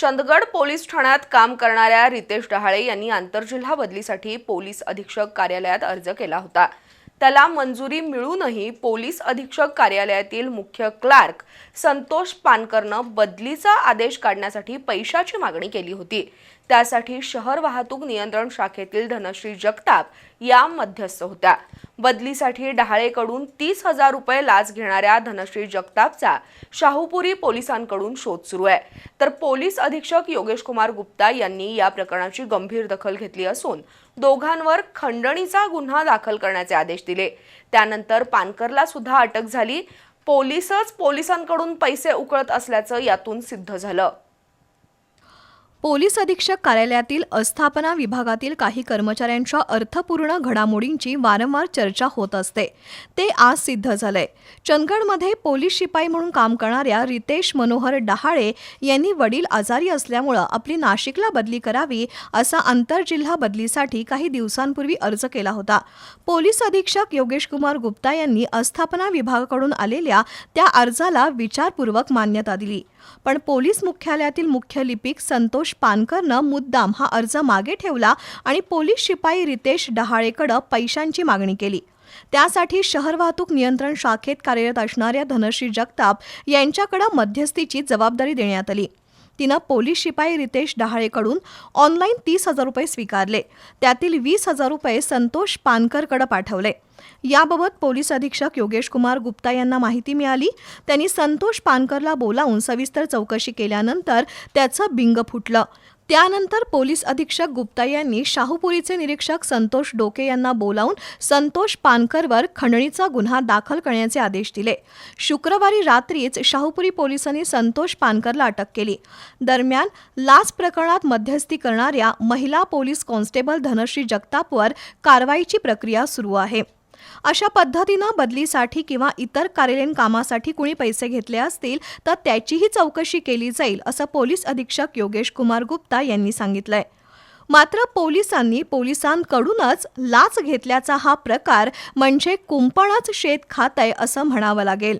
Chandgad police ठाण्यात काम करणाऱ्या रितेश डहाळे यांनी आंतरजिल्हा बदलीसाठी पोलीस अधीक्षक कार्यालयात अर्ज केला होता. त्याला मंजुरी मिळूनही पोलीस अधीक्षक कार्यालयातील मुख्य क्लार्क संतोष पानकरनं बदलीचा आदेश काढण्यासाठी पैशाची मागणी केली होती. त्यासाठी शहर वाहतूक नियंत्रण शाखेतील धनश्री जगताप या मध्यस्थ होत्या. बदलीसाठी डहाळेकडून तीस हजार रुपये लाच घेणाऱ्या धनश्री जगतापचा शाहूपुरी पोलिसांकडून शोध सुरू आहे. तर पोलीस अधीक्षक योगेश कुमार गुप्ता यांनी या प्रकरणाची गंभीर दखल घेतली असून दोघांवर खंडणीचा गुन्हा दाखल करण्याचे आदेश दिले. त्यानंतर पानकरला सुद्धा अटक झाली. पोलीसच पोलिसांकडून पैसे उकळत असल्याचं यातून सिद्ध झालं. पोलीस अधीक्षक कार्यालयातील अस्थापना विभागातील काही कर्मचाऱ्यांच्या अर्थपूर्ण घडामोडींची वारंवार चर्चा होत असते. ते आज सिद्ध झालंय चंदगडमध्ये पोलीस शिपाई म्हणून काम करणाऱ्या रितेश मनोहर डहाळे यांनी वडील आजारी असल्यामुळं आपली नाशिकला बदली करावी असा आंतरजिल्हा बदलीसाठी काही दिवसांपूर्वी अर्ज केला होता. पोलीस अधीक्षक योगेश कुमार गुप्ता यांनी अस्थापना विभागाकडून आलेल्या त्या अर्जाला विचारपूर्वक मान्यता दिली. पण पोलीस मुख्यालयातील मुख्य लिपिक संतोष पानकरनं मुद्दाम हा अर्ज मागे ठेवला आणि पोलीस शिपाई रितेश डहाळेकडं पैशांची मागणी केली. त्यासाठी शहर वाहतूक नियंत्रण शाखेत कार्यरत असणाऱ्या धनश्री जगताप यांच्याकडं मध्यस्थीची जबाबदारी देण्यात आली. तिनं पोलीस शिपाई रितेश डहाळेकडून ऑनलाईन तीस हजार रुपये स्वीकारले. त्यातील वीस हजार रुपये संतोष पानकरकडे पाठवले. याबाबत पोलीस अधीक्षक योगेश कुमार गुप्ता यांना माहिती मिळाली. त्यांनी संतोष पानकरला बोलावून सविस्तर चौकशी केल्यानंतर त्याचं बिंग फुटलं. त्यानंतर पोलीस अधीक्षक गुप्ता यांनी शाहूपुरीचे निरीक्षक संतोष डोके यांना बोलावून संतोष पानकरवर खंडणीचा गुन्हा दाखल करण्याचे आदेश दिले. शुक्रवारी रात्रीच शाहूपुरी पोलिसांनी संतोष पानकरला अटक केली. दरम्यान लाच प्रकरणात मध्यस्थी करणाऱ्या महिला पोलीस कॉन्स्टेबल धनश्री जगतापवर कारवाईची प्रक्रिया सुरू आहे. अशा पद्धतीनं बदलीसाठी किंवा इतर कार्यालयीन कामासाठी कुणी पैसे घेतले असतील तर त्याचीही चौकशी केली जाईल असं पोलीस अधीक्षक योगेश कुमार गुप्ता यांनी सांगितलंय. मात्र पोलिसांनी पोलिसांकडूनच लाच घेतल्याचा हा प्रकार म्हणजे कुंपणच शेत खातय असं म्हणावं लागेल.